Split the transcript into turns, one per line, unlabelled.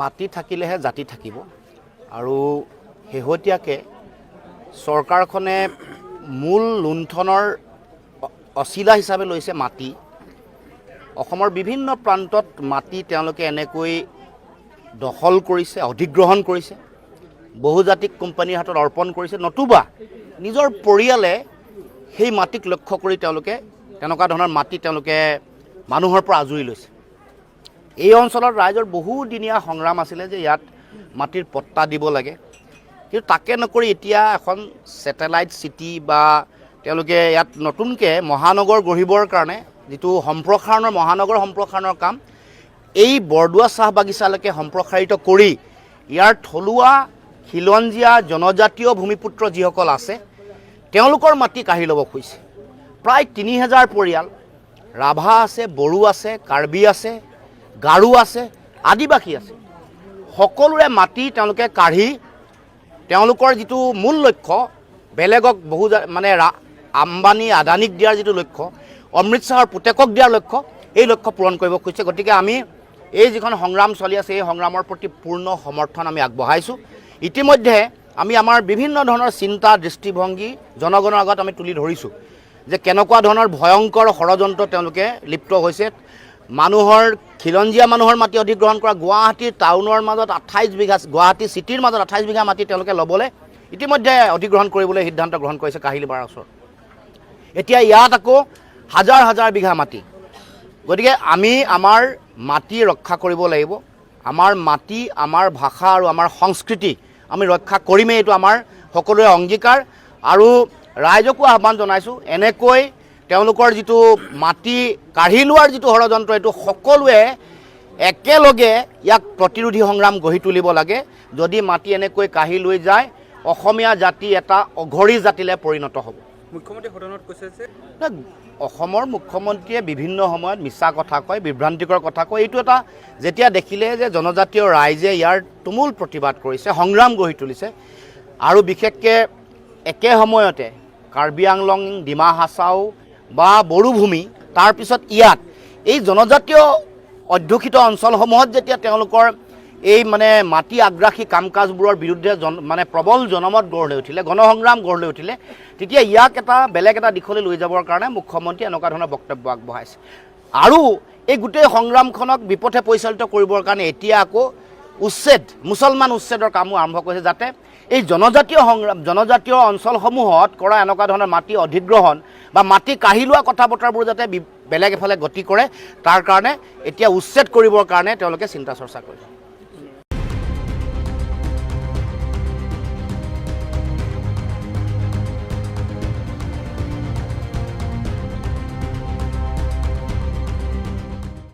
মাটি থাকিলেহে জাতি থাকিব। আৰু শেহতীয়াকৈ চৰকাৰখনে মূল লুণ্ঠনৰ অচিলা হিচাপে লৈছে মাটি। অসমৰ বিভিন্ন প্ৰান্তত মাটি তেওঁলোকে এনেকৈ দখল কৰিছে, অধিগ্ৰহণ কৰিছে। বহুজাতিক কোম্পানীৰ হাতত অৰ্পণ কৰিছে। নতুবা নিজৰ পৰিয়ালে সেই মাটিক লক্ষ্য কৰি তেওঁলোকে তেনেকুৱা ধৰণৰ মাটি তেওঁলোকে মানুহৰ পৰা আজৰি লৈছে। এই অঞ্চলত ৰাইজৰ বহুদিনীয়া সংগ্ৰাম আছিলে যে ইয়াত মাটিৰ পট্টা দিব লাগে। কিন্তু তাকে নকৰি এতিয়া এখন ছেটেলাইট চিটি বা তেওঁলোকে ইয়াত নতুনকৈ মহানগৰ গঢ়িবৰ কাৰণে যিটো সম্প্ৰসাৰণৰ, মহানগৰ সম্প্ৰসাৰণৰ কাম, এই বৰদোৱা চাহ বাগিচালৈকে সম্প্ৰসাৰিত কৰি ইয়াৰ থলুৱা খিলঞ্জীয়া জনজাতীয় ভূমিপুত্ৰ যিসকল আছে, তেওঁলোকৰ মাটি কাঢ়ি ল'ব খুজিছে। প্ৰায় তিনি হেজাৰ পৰিয়াল। ৰাভা আছে, বড়ো আছে, কাৰ্বি আছে গাৰো আছে, আদিবাসী আছে। সকলোৰে মাটি তেওঁলোকে কাঢ়ি, তেওঁলোকৰ যিটো মূল লক্ষ্য, বেলেগক বহু মানে আম্বানী, আদানীক দিয়াৰ যিটো লক্ষ্য, অমৃত পুতেকক দিয়াৰ লক্ষ্য, এই লক্ষ্য পূৰণ কৰিব খুজিছে। গতিকে আমি এই যিখন সংগ্ৰাম চলি আছে, এই সংগ্ৰামৰ প্ৰতি পূৰ্ণ সমৰ্থন আমি আগবঢ়াইছোঁ। ইতিমধ্যে আমি আমাৰ বিভিন্ন ধৰণৰ চিন্তা, দৃষ্টিভংগী, জনগণৰ আগত আমি তুলি ধৰিছোঁ যে কেনেকুৱা ধৰণৰ ভয়ংকৰ ষড়যন্ত্ৰ তেওঁলোকে লিপ্ত হৈছে। মানুহৰ, খিলঞ্জীয়া মানুহৰ মাটি অধিগ্ৰহণ কৰা গুৱাহাটীৰ টাউনৰ মাজত আঠাইছ বিঘা, গুৱাহাটী চিটিৰ মাজত আঠাইছ বিঘা মাটি তেওঁলোকে ল'বলৈ ইতিমধ্যে অধিগ্ৰহণ কৰিবলৈ সিদ্ধান্ত গ্ৰহণ কৰিছে কাহিলীপাৰাৰ ওচৰত। এতিয়া ইয়াত আকৌ হাজাৰ হাজাৰ বিঘা মাটি। গতিকে আমি আমাৰ মাটি ৰক্ষা কৰিব লাগিব। আমাৰ মাটি, আমাৰ ভাষা আৰু আমাৰ সংস্কৃতি আমি ৰক্ষা কৰিমেই, এইটো আমাৰ সকলোৰে অংগীকাৰ। আৰু ৰাইজকো আহ্বান জনাইছোঁ, এনেকৈ তেওঁলোকৰ যিটো মাটি কাঢ়ি লোৱাৰ যিটো ষড়যন্ত্ৰ এইটো সকলোৱে একেলগে ইয়াক প্ৰতিৰোধী সংগ্ৰাম গঢ়ি তুলিব লাগে। যদি মাটি এনেকৈ কাঢ়ি লৈ যায় অসমীয়া জাতি এটা অঘৰী জাতিলৈ পৰিণত হ'ব।
মুখ্যমন্ত্ৰী সদনত কৈছে যে
অসমৰ মুখ্যমন্ত্ৰীয়ে বিভিন্ন সময়ত মিছা কথা কয় বিভ্ৰান্তিকৰ কথা কয়। এইটো এটা যেতিয়া দেখিলে যে জনজাতীয় ৰাইজে ইয়াৰ তুমুল প্ৰতিবাদ কৰিছে সংগ্ৰাম গঢ়ি তুলিছে। আৰু বিশেষকৈ একে সময়তে কাৰ্বি আংলং ডিমা হাছাও বা বড়োভূমি তাৰপিছত ইয়াত। এই জনজাতীয় অধ্যুষিত অঞ্চলসমূহত যেতিয়া তেওঁলোকৰ এই মানে মাটি আগ্ৰাসী কাম কাজবোৰৰ বিৰুদ্ধে জন মানে প্ৰবল জনমত গঢ় লৈ উঠিলে, গণসংগ্ৰাম গঢ় লৈ উঠিলে, তেতিয়া ইয়াক এটা বেলেগ এটা দিশলৈ লৈ যাবৰ কাৰণে মুখ্যমন্ত্ৰীয়ে এনেকুৱা ধৰণৰ বক্তব্য আগবঢ়াইছে। আৰু এই গোটেই সংগ্ৰামখনক বিপথে পৰিচালিত কৰিবৰ কাৰণে এতিয়া আকৌ উচ্ছেদ, মুছলমান উচ্ছেদৰ কামো আৰম্ভ কৰিছে যাতে এই জনজাতীয় সংগ্ৰাম জনজাতীয় অঞ্চলসমূহত কৰা এনেকুৱা ধৰণৰ মাটি অধিগ্ৰহণ বা মাটি কাঢ়ি লোৱা কথা বতৰাবোৰ যাতে বেলেগ এফালে গতি কৰে, তাৰ কাৰণে এতিয়া উচ্ছেদ কৰিবৰ কাৰণে তেওঁলোকে চিন্তা চৰ্চা কৰিছে